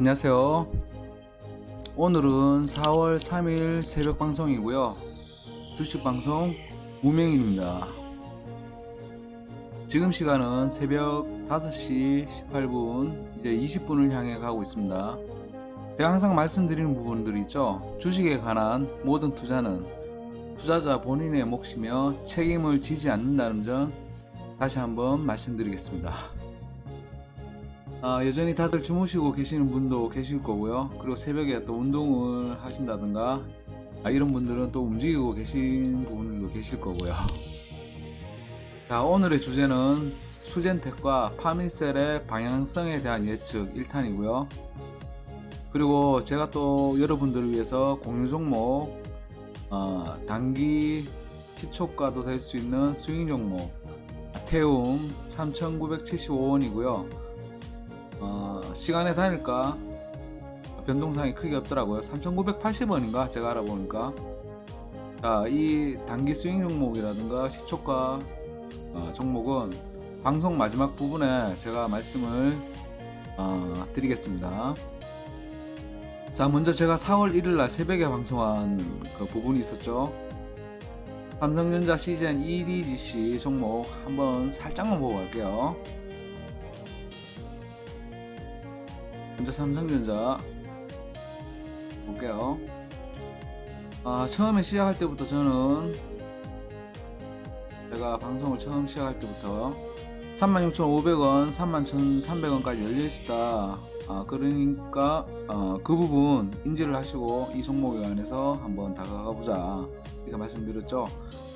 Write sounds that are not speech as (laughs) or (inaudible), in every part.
안녕하세요. 오늘은 4월 3일 새벽 방송이고요. 주식 방송 무명인입니다. 지금 시간은 새벽 5시 18분, 이제 20분을 향해 가고 있습니다. 제가 항상 말씀드리는 부분들이 있죠. 주식에 관한 모든 투자는 투자자 본인의 몫이며 책임을 지지 않는다는 점 다시 한번 말씀드리겠습니다. 아, 여전히 다들 주무시고 계시는 분도 계실 거고요. 그리고 새벽에 또 운동을 하신다든가 아, 이런 분들은 또 움직이고 계신 분들도 계실 거고요. (laughs) 자, 오늘의 주제는 수젠텍과 파민셀의 방향성에 대한 예측 1탄이고요. 그리고 제가 또 여러분들을 위해서 공유 종목, 어, 단기 시초가도 될 수 있는 스윙 종목, 태움 3,975원이고요. 어, 시간에 다닐까 변동상이 크게 없더라고요. 3,980원인가 제가 알아보니까. 자, 이 단기 스윙 종목이라든가 시초가 어, 종목은 방송 마지막 부분에 제가 말씀을 어, 드리겠습니다. 자, 먼저 제가 4월 1일 날 새벽에 방송한 그 부분이 있었죠. 삼성전자 시즌 EDGC 종목 한번 살짝만 보고 갈게요. 먼저 삼성전자 볼게요. 아, 처음에 시작할 때부터 저는 제가 방송을 처음 시작할 때부터 36,500원, 31,300원까지 열려 있었다. 아, 그러니까 어, 그 부분 인지를 하시고 이 종목에 관해서 한번 다가가 보자. 이렇게 말씀드렸죠.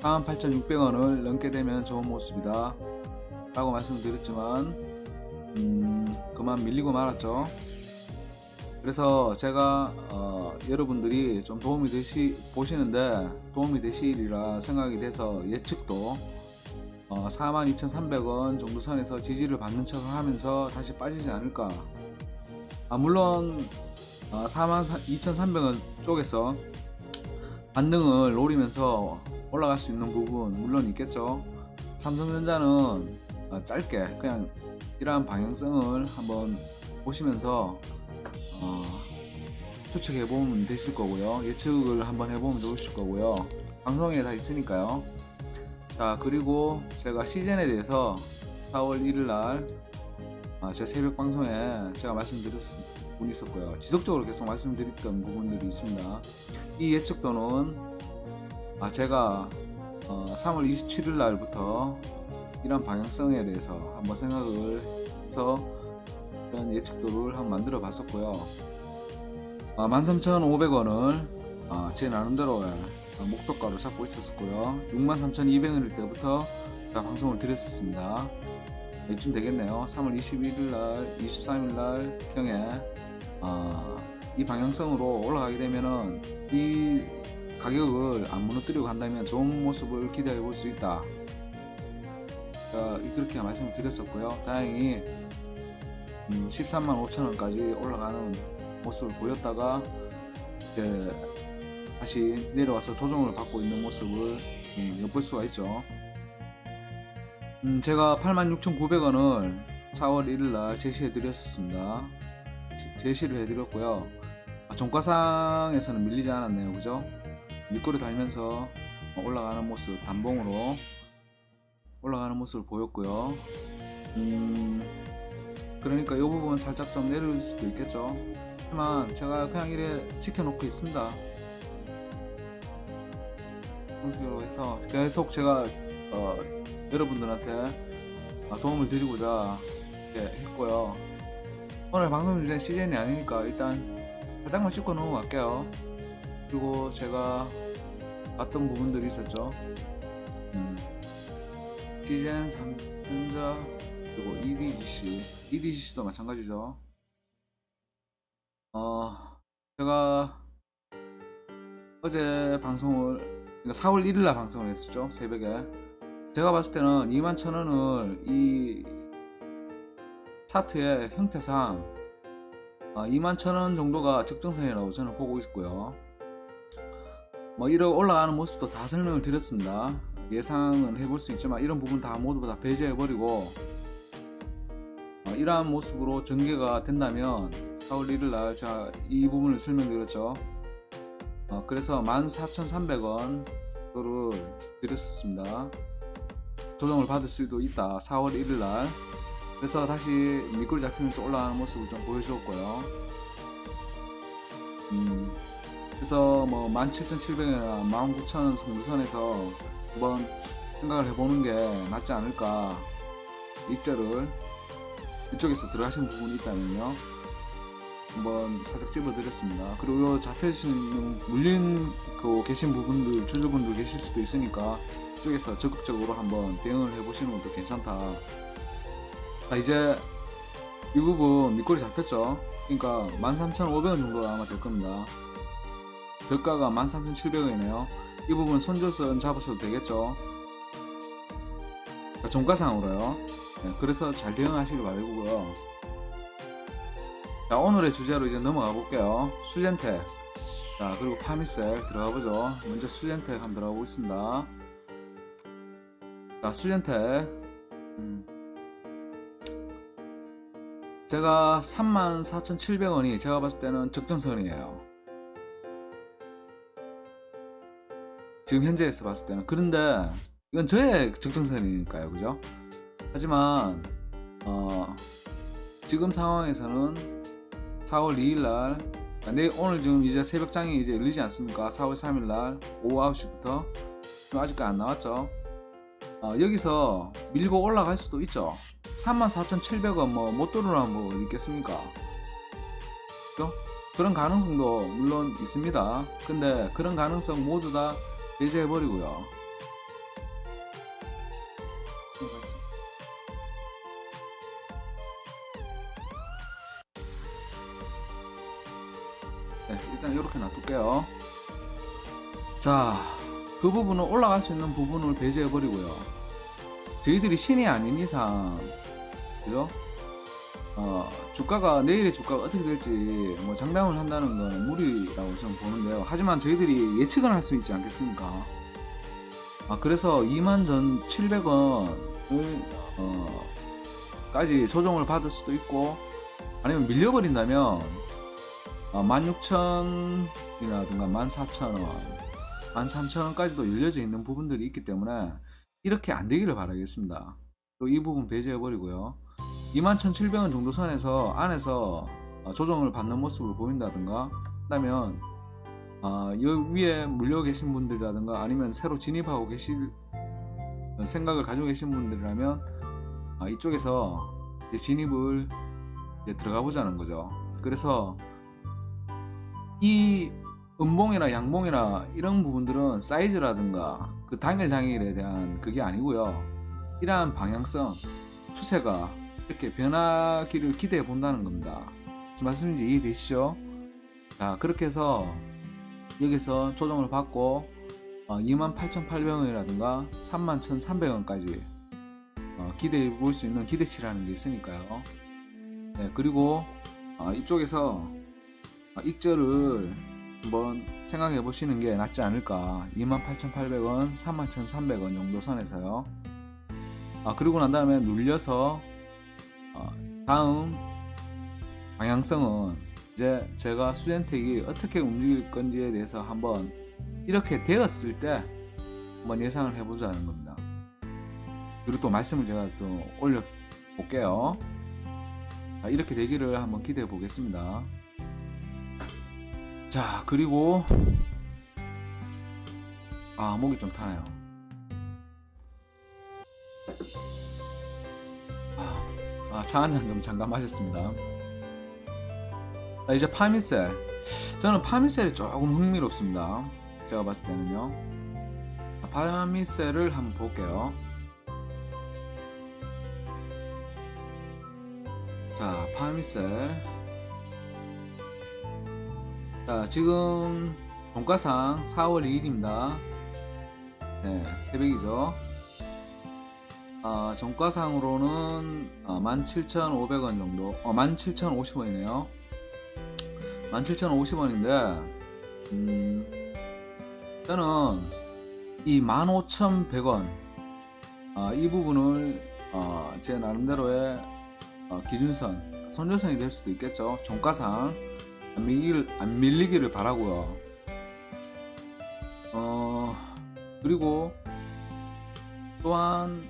48,600원을 넘게 되면 좋은 모습이다. 라고 말씀드렸지만 음, 그만 밀리고 말았죠. 그래서 제가 어, 여러분들이 좀 도움이 되시 보시는데 도움이 되시리라 생각이 돼서 예측도 어, 42,300원 정도 선에서 지지를 받는 척을 하면서 다시 빠지지 않을까. 아, 물론 어, 42,300원 쪽에서 반등을 노리면서 올라갈 수 있는 부분 물론 있겠죠. 삼성전자는 어, 짧게 그냥 이러한 방향성을 한번 보시면서 어, 추측해 보면 되실 거고요. 예측을 한번 해보면 좋으실 거고요. 방송에 다 있으니까요. 자 그리고 제가 시즌에 대해서 4월 1일 날 아, 제 새벽 방송에 제가 말씀드렸 분 있었고요. 지속적으로 계속 말씀드렸던 부분들이 있습니다. 이 예측도는 아, 제가 어, 3월 27일 날부터 이런 방향성에 대해서 한번 생각을 해서 이런 예측도를 한번 만들어 봤었고요. 아, 13,500원을 아, 제 나름대로 목표가로 잡고 있었고요. 63,200원일 때부터 방송을 드렸었습니다. 이쯤 되겠네요. 3월 21일 날, 23일 날 경에 아, 이 방향성으로 올라가게 되면은 이 가격을 안 무너뜨리고 간다면 좋은 모습을 기대해 볼 수 있다. 자, 그렇게 말씀을 드렸었고요. 다행히 음, 13만 5천 원까지 올라가는 모습을 보였다가 이제 다시 내려와서 조정을 받고 있는 모습을 음, 엿볼 수가 있죠. 음, 제가 86,900원을 4월 1일 날 제시해 드렸었습니다. 제시를 해 드렸고요. 아, 종가상에서는 밀리지 않았네요. 그죠? 밑꼬리 달면서 올라가는 모습 단봉으로 올라가는 모습을 보였고요. 음, 그러니까 이 부분 살짝 좀 내릴 수도 있겠죠. 하지만 제가 그냥 이래 지켜놓고 있습니다. 그런 식으로 해서 계속 제가 어, 여러분들한테 도움을 드리고자 했고요. 오늘 방송 주제 시즌이 아니니까 일단 살짝만 씻고 넘어갈게요. 그리고 제가 봤던 부분들이 있었죠. 음, 시즌 3전자 그리고 EDGC, EDGC도 마찬가지죠. 어, 제가 어제 방송을, 그러니까 4월 1일 날 방송을 했었죠. 새벽에. 제가 봤을 때는 2만 천 원을 이 차트의 형태상 어, 2만 천 원 정도가 적정선이라고 저는 보고 있고요. 뭐 이런 올라가는 모습도 다 설명을 드렸습니다. 예상은 해볼 수 있지만 이런 부분 다 모두 다 배제해버리고 어, 이러한 모습으로 전개가 된다면 4월 1일 날 제가 이 부분을 설명드렸죠. 어, 그래서 14,300원 를 드렸었습니다. 조정을 받을 수도 있다. 4월 1일 날. 그래서 다시 미끌이 잡히면서 올라가는 모습을 좀 보여주었고요. 음, 그래서 뭐 17,700원이나 19,000원 정도선에서 한번 생각을 해보는 게 낫지 않을까. 익절을 이쪽에서 들어가신 부분이 있다면요. 한번 살짝 집어드렸습니다. 그리고 요 잡혀지는 물린 그 계신 부분들 주주분들 계실 수도 있으니까 이쪽에서 적극적으로 한번 대응을 해보시는 것도 괜찮다. 자 이제 이 부분 밑골이 잡혔죠. 그러니까 13,500원 정도 아마 될 겁니다. 대가가 13,700원이네요. 이 부분 손절선 잡으셔도 되겠죠. 자, 종가상으로요. 네, 그래서 잘 대응하시길 바라고요. 자, 오늘의 주제로 이제 넘어가 볼게요. 수젠텍. 자, 그리고 파미셀 들어가 보죠. 먼저 수젠텍 한번 들어가 보겠습니다. 자, 수젠텍. 음. 제가 34,700원이 제가 봤을 때는 적정선이에요. 지금 현재에서 봤을 때는. 그런데 이건 저의 적정선이니까요. 그죠? 하지만, 어, 지금 상황에서는 4월 2일 날내 오늘 지금 이제 새벽장이 이제 열리지 않습니까? 4월 3일 날 오후 9시부터 아직까지 안 나왔죠. 어, 여기서 밀고 올라갈 수도 있죠. 34,700원 뭐 못 들어오나 뭐 있겠습니까? 그죠? 그런 가능성도 물론 있습니다. 근데 그런 가능성 모두 다 배제해버리고요. 이렇게 놔둘게요. 자, 그 부분은 올라갈 수 있는 부분을 배제해 버리고요. 저희들이 신이 아닌 이상, 그죠? 어, 주가가, 내일의 주가가 어떻게 될지, 뭐, 장담을 한다는 건 무리라고 저는 보는데요. 하지만 저희들이 예측은 할수 있지 않겠습니까? 아, 그래서 2만 전 700원을, 어, 까지 조정을 받을 수도 있고, 아니면 밀려버린다면, 어, 16,000이라든가 14,000원, 13,000원까지도 열려져 있는 부분들이 있기 때문에 이렇게 안 되기를 바라겠습니다. 또 이 부분 배제해 버리고요. 21,700원 정도 선에서 안에서 어, 조정을 받는 모습을 보인다든가 그다면 어, 여 위에 물려 계신 분들이라든가 아니면 새로 진입하고 계실 생각을 가지고 계신 분들이라면 아, 이쪽에서 진입을 들어가 보자는 거죠. 그래서 이 음봉이나 양봉이나 이런 부분들은 사이즈라든가 그 당일 당일에 대한 그게 아니고요. 이러한 방향성, 추세가 이렇게 변하기를 기대해 본다는 겁니다. 말씀인지 이해되시죠? 자, 그렇게 해서 여기서 조정을 받고 어, 28,800원이라든가 31,300원까지 어, 기대해 볼 수 있는 기대치라는 게 있으니까요. 네, 그리고 어, 이쪽에서 아, 익절을 한번 생각해 보시는 게 낫지 않을까? 28,800원 31,300원 정도 선에서요. 아 그리고 난 다음에 눌려서 어, 다음 방향성은 이제 제가 수젠텍이 어떻게 움직일 건지에 대해서 한번 이렇게 되었을 때 한번 예상을 해보자는 겁니다. 그리고 또 말씀을 제가 또 올려 볼게요. 자, 이렇게 되기를 한번 기대해 보겠습니다 자 그리고 아 목이 좀 타네요. 아, 차 한 잔 좀 잠깐 마셨습니다. 자, 이제 파미셀 저는 파미셀이 조금 흥미롭습니다. 제가 봤을 때는요. 자, 파미셀을 한번 볼게요. 자 파미셀 자, 지금 종가상 4월 2일입니다. 네, 새벽이죠. 아, 종가상으로는 어, 17,500원 정도, 어, 17,050원이네요. 17,050원인데, 음, 저는 이 15,100원, 아, 이 부분을, 어, 제 나름대로의 어, 기준선, 선조선이 될 수도 있겠죠. 종가상 안 밀리기를, 안 밀리기를 바라고요. 어 그리고 또한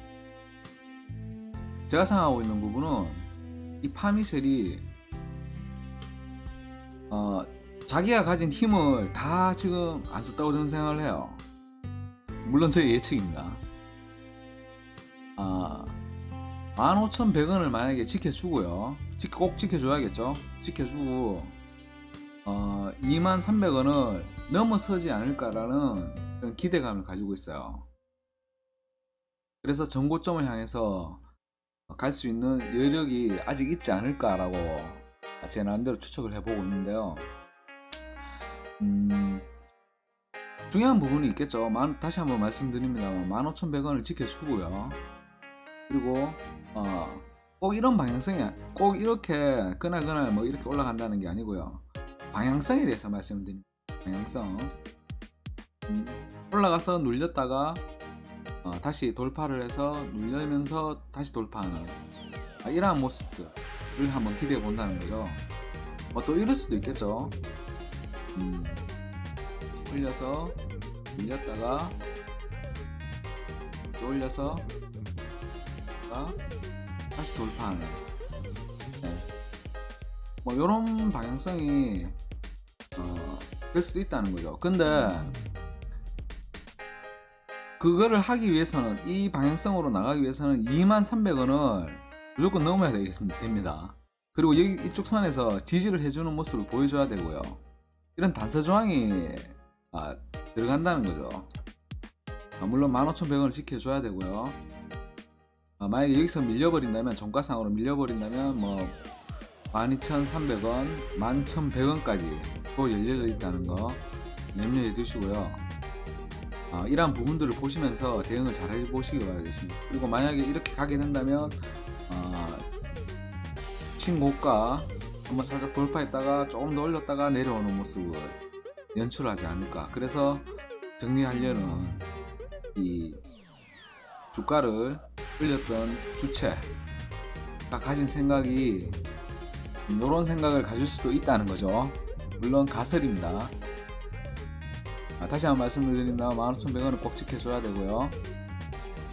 제가 생각하고 있는 부분은 이 파미셀이 어 자기가 가진 힘을 다 지금 안 썼다고 저는 생각을 해요. 물론 제 예측입니다. 아 15,100원을 만약에 지켜주고요. 지- 꼭 지켜줘야겠죠. 지켜주고 어, 23,300원을 넘어서지 않을까라는 그런 기대감을 가지고 있어요. 그래서 전고점을 향해서 갈 수 있는 여력이 아직 있지 않을까라고 제 나름대로 추측을 해보고 있는데요. 음, 중요한 부분이 있겠죠. 만- 다시 한번 말씀드립니다만 15,100원을 지켜주고요. 그리고 어, 꼭 이런 방향성이 꼭 이렇게 그날 그날 뭐 이렇게 올라간다는 게 아니고요. 방향성에 대해서 말씀드립니다. 방향성. 음, 올라가서 눌렸다가 어, 다시 돌파를 해서 눌리면서 다시 돌파하는 아, 이러한 모습들을 한번 기대해 본다는 거죠. 뭐 또 이럴 수도 있겠죠. 음, 올려서 눌렸다가 또 올려서 가 다시 돌파하는 네. 뭐 이런 방향성이 어, 될 수도 있다는 거죠. 근데 그거를 하기 위해서는 이 방향성으로 나가기 위해서는 23,300원을 무조건 넘어야 되겠습니다. 됩니다. 그리고 여기 이쪽 선에서 지지를 해주는 모습을 보여줘야 되고요. 이런 단서 조항이 아, 들어간다는 거죠. 아, 물론 15,100원을 지켜줘야 되고요. 아, 만약에 여기서 밀려버린다면 종가상으로 밀려버린다면 뭐 12,300원, 11,100원까지 또 열려져 있다는 거 염려해 두시고요. 아, 이러한 부분들을 보시면서 대응을 잘 해보시기 바라겠습니다. 그리고 만약에 이렇게 가게 된다면 아, 신고가 한번 살짝 돌파했다가 조금 더 올렸다가 내려오는 모습을 연출하지 않을까. 그래서 정리하려는 이 주가를 올렸던 주체가 가진 생각이 이런 생각을 가질 수도 있다는 거죠. 물론 가설입니다. 아, 다시 한번 말씀드린다 15,100원을 꼭 지켜줘야 되고요.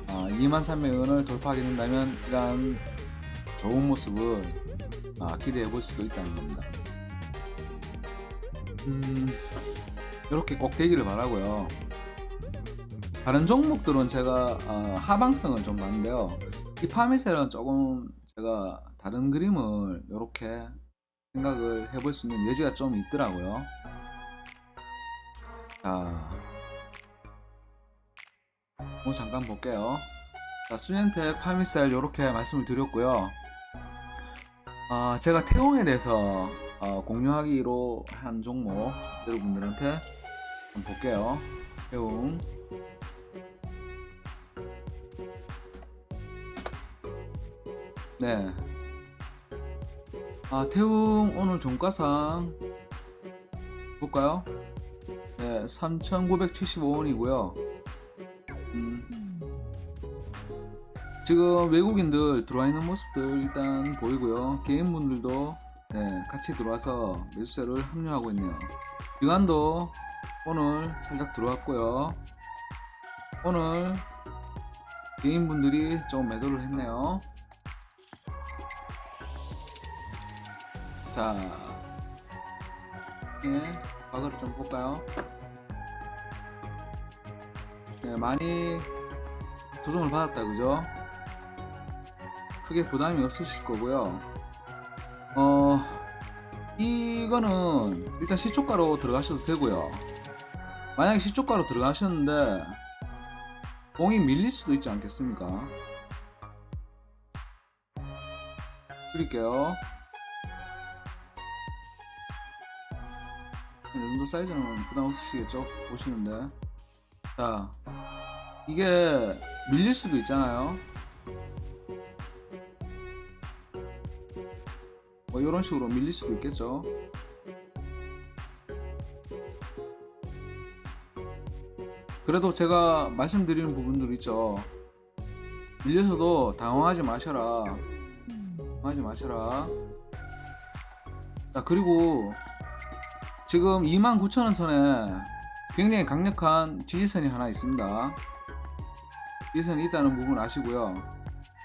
아, 23,000원을 돌파하게 된다면 이러한 좋은 모습을 아, 기대해 볼 수도 있다는 겁니다. 음, 이렇게 꼭 되기를 바라고요. 다른 종목들은 제가 어, 하방성을 좀 봤는데요. 이 파미셀은 조금 제가 다른 그림을 이렇게 생각을 해볼 수 있는 여지가 좀 있더라고요. 자, 뭐 잠깐 볼게요. 자, 수년텍 파미셀 이렇게 말씀을 드렸고요. 아, 제가 태용에 대해서 어, 공유하기로 한 종목 여러분들한테 한번 볼게요. 태용. 네. 아, 태웅 오늘 종가상 볼까요? 네, 3,975원이고요. 음, 지금 외국인들 들어와 있는 모습들 일단 보이고요. 개인분들도 네, 같이 들어와서 매수세를 합류하고 있네요. 기관도 오늘 살짝 들어왔고요. 오늘 개인분들이 좀 매도를 했네요. 자, 예, 과거를 좀 볼까요? 네, 많이 조정을 받았다, 그죠? 크게 부담이 없으실 거고요. 어, 이거는 일단 시초가로 들어가셔도 되고요. 만약에 시초가로 들어가셨는데 공이 밀릴 수도 있지 않겠습니까? 드릴게요. 정도 사이즈는 부담 없으시겠죠? 보시는데. 자, 이게 밀릴 수도 있잖아요. 뭐 이런 식으로 밀릴 수도 있겠죠. 그래도 제가 말씀드리는 부분들 있죠. 밀려서도 당황하지 마셔라. 하지 마셔라. 자, 그리고 지금 29,000원 선에 굉장히 강력한 지지선이 하나 있습니다. 지지선이 있다는 부분 아시고요.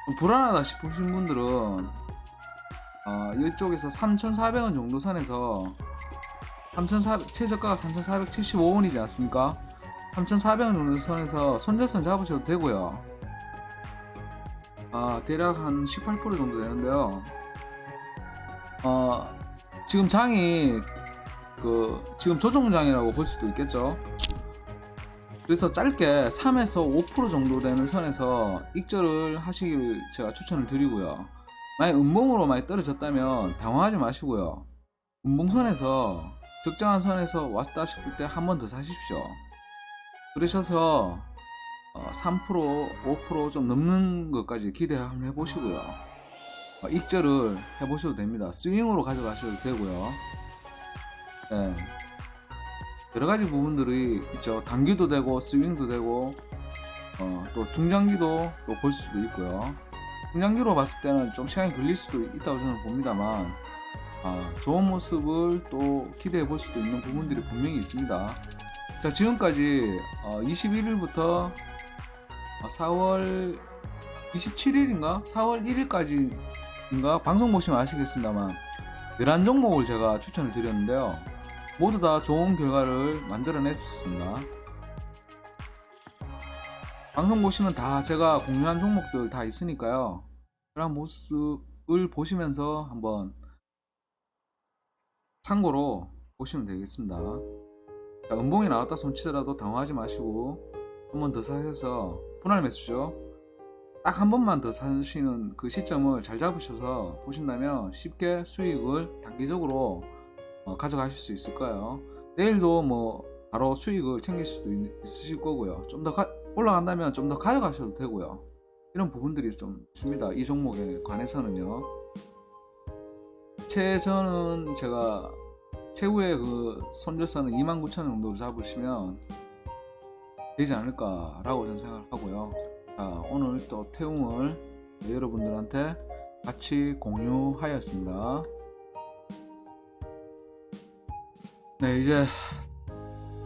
좀 불안하다 싶으신 분들은 어, 이쪽에서 3,400원 정도 선에서 3,400 최저가가 3,475원이지 않습니까? 3,400원 정도 선에서 손절선 잡으셔도 되고요. 아, 대략 한 18% 정도 되는데요. 어, 지금 장이 그 지금 조정장이라고 볼 수도 있겠죠. 그래서 짧게 3에서 5% 정도 되는 선에서 익절을 하시길 제가 추천을 드리고요. 만약 음봉으로 많이 떨어졌다면 당황하지 마시고요. 음봉선에서 적정한 선에서 왔다 싶을 때 한 번 더 사십시오. 그러셔서 어, 3% 5%좀 넘는 것까지 기대 한번 해보시고요. 어, 익절을 해보셔도 됩니다. 스윙으로 가져가셔도 되고요. 네. 여러 가지 부분들이 있죠. 단기도 되고 스윙도 되고 어, 또 중장기도 또 볼 수도 있고요. 중장기로 봤을 때는 좀 시간이 걸릴 수도 있다고 저는 봅니다만 아, 좋은 모습을 또 기대해 볼 수도 있는 부분들이 분명히 있습니다. 자 지금까지 어, 21일부터 4월 27일인가 4월 1일까지인가 방송 보시면 아시겠습니다만 11 종목을 제가 추천을 드렸는데요. 모두 다 좋은 결과를 만들어냈었습니다. 방송 보시면 다 제가 공유한 종목들 다 있으니까요. 그런 모습을 보시면서 한번 참고로 보시면 되겠습니다. 자, 음봉이 나왔다 손치더라도 당황하지 마시고 한 번 더 사셔서 분할 매수죠. 딱 한 번만 더 사시는 그 시점을 잘 잡으셔서 보신다면 쉽게 수익을 단기적으로 어, 가져가실 수 있을 거예요. 내일도 뭐 바로 수익을 챙길 수도 있, 있으실 거고요. 좀 더 올라간다면 좀 더 가져가셔도 되고요. 이런 부분들이 좀 있습니다. 이 종목에 관해서는요. 최저는 제가 최후의 그 손절선은 29,000원 정도 잡으시면 되지 않을까라고 저는 생각을 하고요. 자, 오늘 또 태웅을 여러분들한테 같이 공유하였습니다. 네, 이제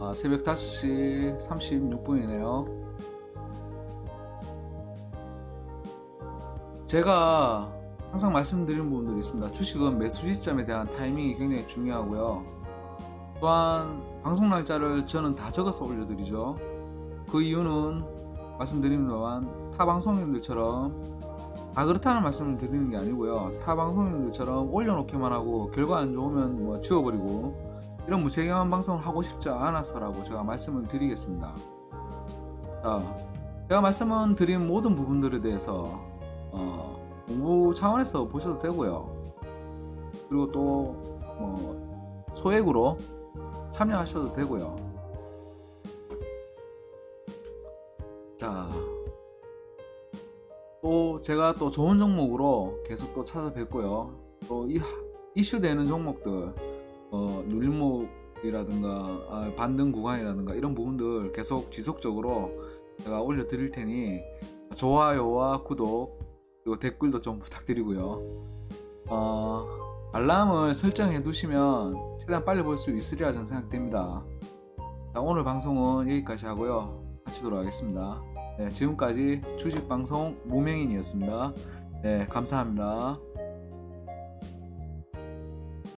아, 새벽 5시 36분이네요. 제가 항상 말씀드리는 부분들이 있습니다. 주식은 매수 시점에 대한 타이밍이 굉장히 중요하고요. 또한 방송 날짜를 저는 다 적어서 올려드리죠. 그 이유는 말씀드립니다만 타 방송인들처럼 다 그렇다는 말씀을 드리는 게 아니고요. 타 방송인들처럼 올려놓기만 하고 결과 안 좋으면 뭐 지워버리고 이런 무책임한 방송을 하고 싶지 않아서라고 제가 말씀을 드리겠습니다. 자, 제가 말씀을 드린 모든 부분들에 대해서 어, 공부 차원에서 보셔도 되고요. 그리고 또 뭐 소액으로 참여하셔도 되고요. 자, 또 제가 또 좋은 종목으로 계속 또 찾아뵙고요. 또 이 이슈되는 종목들, 어, 눌림목이라든가 아, 반등 구간이라든가 이런 부분들 계속 지속적으로 제가 올려드릴 테니 좋아요와 구독 그리고 댓글도 좀 부탁드리고요. 어, 알람을 설정해 두시면 최대한 빨리 볼 수 있으리라 저는 생각됩니다. 자, 오늘 방송은 여기까지 하고요. 마치도록 하겠습니다. 네, 지금까지 주식방송 무명인이었습니다. 네, 감사합니다.